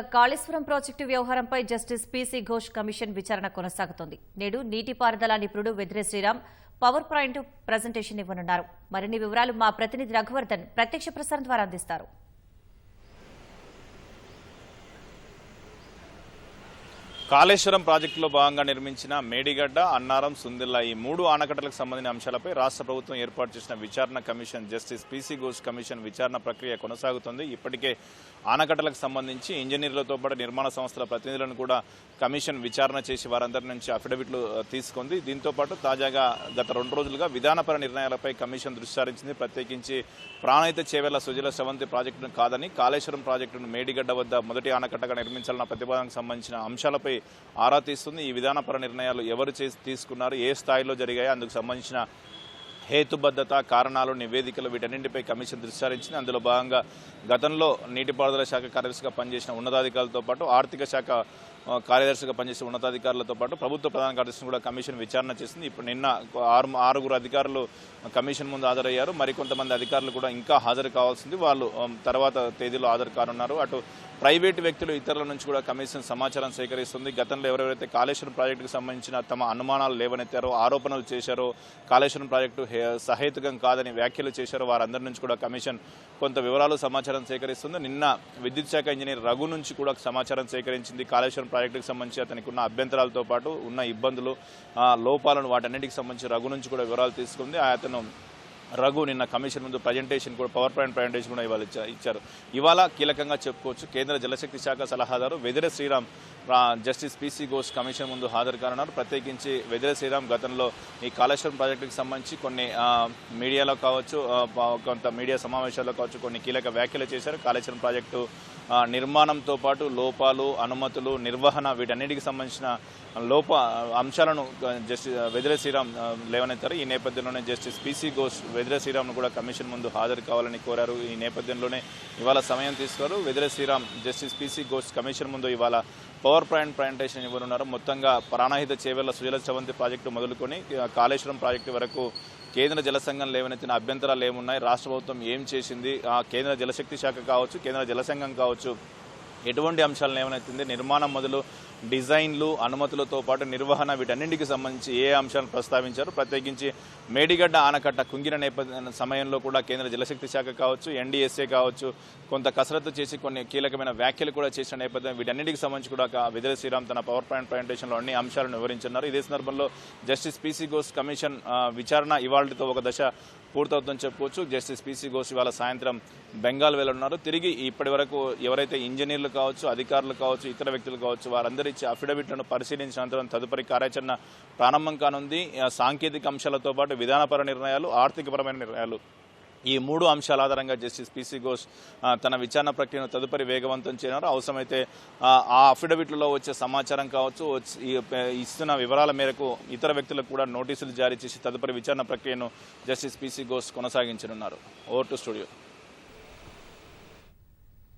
Kaleshwaram project వ్యవహారంపై justice PC Ghosh commission విచారణ కొనసాగుతోంది. నేడు నీటిపారుదల నిపుణుడు Vedire Sriram power point presentation ఇవ్వనున్నారు. మరిన్ని వివరాలు మా ప్రతినిధి రఘువర్ధన్ ప్రత్యక్ష ప్రసారం ద్వారా అందిస్తారు. కాళేశ్వరం ప్రాజెక్టులో భాగంగా నిర్మించిన మేడిగడ్డ అన్నారం సుందిల్లా ఈ మూడు ఆనకట్టలకు సంబంధించిన అంశాలపై రాష్ట్ర ప్రభుత్వం ఏర్పాటు చేసిన విచారణ commission justice PC Ghosh commission విచారణ ప్రక్రియ కొనసాగుతుంది. ఇప్పటికే ఆనకట్టలకు సంబంధించి ఇంజనీర్లతో పాటు నిర్మాణ సంస్థల ప్రతినిధులను కూడా కమిషన్ విచారణ చేసి వారందరి నుంచి అఫిడవిట్లు తీసుకుంది. దీంతో పాటు తాజాగా గత రెండు రోజులుగా విధానపర నిర్ణయాలపై కమిషన్ దృష్టి సారించింది ప్రత్యేకించి ప్రాణహిత చేవేళ్ళ సుజల స్రవంతి ప్రాజెక్టును కాదని కాళేశ్వరం ప్రాజెక్టును మేడిగడ్డ వద్ద మొదటి ఆనకట్టగా నిర్మించాలన్న ప్రతిపాదనకు సంబంధించిన అంశాలపై ఆరా తీస్తుంది. ఈ విధానపర నిర్ణయాలు ఎవరు తీసుకున్నారు ఏ స్థాయిలో జరిగాయి అందుకు సంబంధించిన హేతుబద్ధత కారణాలు నివేదికలు వీటన్నింటిపై కమిషన్ దృష్టి అందులో భాగంగా గతంలో నీటిపారుదల శాఖ కార్యదర్శిగా పనిచేసిన ఉన్నతాధికారులతో పాటు ఆర్థిక శాఖ కార్యదర్శిగా పనిచేసిన ఉన్నతాధికారులతో పాటు ప్రభుత్వ ప్రధాన కార్యదర్శిని కూడా కమిషన్ విచారణ చేసింది. ఇప్పుడు నిన్న ఆరు ఆరుగురు అధికారులు కమిషన్ ముందు హాజరయ్యారు. మరికొంతమంది అధికారులు కూడా ఇంకా హాజరు కావాల్సింది. వాళ్ళు తర్వాత తేదీలో హాజరు కానున్నారు. అటు ప్రైవేటు వ్యక్తులు ఇతరుల నుంచి కూడా కమిషన్ సమాచారం సేకరిస్తుంది. గతంలో ఎవరెవరైతే కాళేశ్వరం ప్రాజెక్టుకు సంబంధించిన తమ అనుమానాలు లేవనెత్తారో ఆరోపణలు చేశారో కాళేశ్వరం ప్రాజెక్టు హే- సహేతుకం కాదని వ్యాఖ్యలు చేశారు. వారందరి నుంచి కూడా కమిషన్ కొంత వివరాలు సమాచారం సేకరిస్తుంది. నిన్న విద్యుత్ శాఖ ఇంజనీర్ రఘు నుంచి కూడా సమాచారం సేకరించింది. కాళేశ్వరం ప్రాజెక్టుకు సంబంధించి అతనికి ఉన్న అభ్యంతరాలతో పాటు ఉన్న ఇబ్బందులు లోపాలను వాటన్నిటికి సంబంధించి రఘు నుంచి కూడా వివరాలు తీసుకుంది. అతను రఘు నిన్న కమిషన్ ముందు ప్రజెంటేషన్ కూడా పవర్ పాయింట్ ప్రజెంటేషన్ కూడా ఇవాళ ఇచ్చారు. ఇవాళ కీలకంగా చెప్పుకోవచ్చు. కేంద్ర జలశక్తి శాఖ సలహాదారు Vedire Sriram justice PC Ghosh commission ముందు హాజరు కానున్నారు. ప్రత్యేకించి వెదిరే శ్రీరామ్ గతంలో ఈ కాళేశ్వరం ప్రాజెక్టుకి సంబంధించి కొన్ని మీడియాలో కావచ్చు కొంత మీడియా సమావేశాల్లో కావచ్చు కొన్ని కీలక వ్యాఖ్యలు చేశారు. కాళేశ్వరం ప్రాజెక్టు నిర్మాణంతో పాటు లోపాలు అనుమతులు నిర్వహణ వీటన్నిటికి సంబంధించిన లోప అంశాలను జస్టిస్ వెదిరే శ్రీరామ్ లేవనెత్తారు. ఈ నేపథ్యంలోనే జస్టిస్ పీసీ ఘోష్ వెదిరే శ్రీరామ్ను కూడా కమిషన్ ముందు హాజరు కావాలని కోరారు. ఈ నేపథ్యంలోనే ఇవాళ సమయం తీసుకున్నారు Vedire Sriram justice PC Ghosh commission ముందు ఇవాళ పవర్ పాయింట్ ప్రజెంటేషన్ ఇవ్వనున్నారు. మొత్తంగా ప్రాణహిత చేవేళ్ళ సుజల చవంతి ప్రాజెక్టు మొదలుకొని కాళేశ్వరం ప్రాజెక్టు వరకు కేంద్ర జల సంఘం లేవనెత్తిన అభ్యంతరాలు ఏమున్నాయి? రాష్ట్ర ప్రభుత్వం ఏం చేసింది? ఆ కేంద్ర జలశక్తి శాఖ కావచ్చు కేంద్ర జల సంఘం కావచ్చు ఎటువంటి అంశాలను ఏమైతుంది నిర్మాణం మొదలు డిజైన్లు అనుమతులతో పాటు నిర్వహణ వీటన్నింటికి సంబంధించి ఏ అంశాలను ప్రస్తావించారు? ప్రత్యేకించి మేడిగడ్డ ఆనకట్ట కుంగిన నేపథ్య సమయంలో కూడా కేంద్ర జలశక్తి శాఖ కావచ్చు ఎన్డీఎస్ఏ కావచ్చు కొంత కసరత్తు చేసి కొన్ని కీలకమైన వ్యాఖ్యలు కూడా చేసిన నేపథ్యం వీటన్నింటికి సంబంధించి కూడా కా- శ్రీరామ్ తన పవర్ పాయింట్ ప్రజెంటేషన్లో అన్ని అంశాలను వివరించున్నారు ఇదే సందర్భంలో జస్టిస్ పీసీ ఘోష్ కమిషన్ విచారణ ఇవాళతో ఒక దశ పూర్తవుతుందని చెప్పుకోవచ్చు. జస్టిస్ పీసీ ఘోష్ ఇవాళ సాయంత్రం బెంగాల్ వెళ్ళనున్నారు. తిరిగి ఇప్పటి వరకు ఎవరైతే ఇంజనీర్లు కావచ్చు అధికారులు కావచ్చు ఇతర వ్యక్తులు కావచ్చు వారందరి ఇచ్చే అఫిడవిట్లను పరిశీలించిన అనంతరం తదుపరి కార్యాచరణ ప్రారంభం కానుంది. సాంకేతిక అంశాలతో పాటు విధానపర నిర్ణయాలు ఆర్థికపరమైన నిర్ణయాలు. ఈ మూడు అంశాల ఆధారంగా జస్టిస్ పీసీ ఘోష్ తన విచారణ ప్రక్రియను తదుపరి వేగవంతం చేయనున్నారు. అవసరమైతే ఆ, అఫిడవిట్లలో వచ్చే సమాచారం కావచ్చు వచ్చి- ఇస్తున్న వివరాల మేరకు ఇతర వ్యక్తులకు కూడా నోటీసులు జారీ చేసి తదుపరి విచారణ ప్రక్రియను justice PC Ghosh కొనసాగించనున్నారు. Over to studio.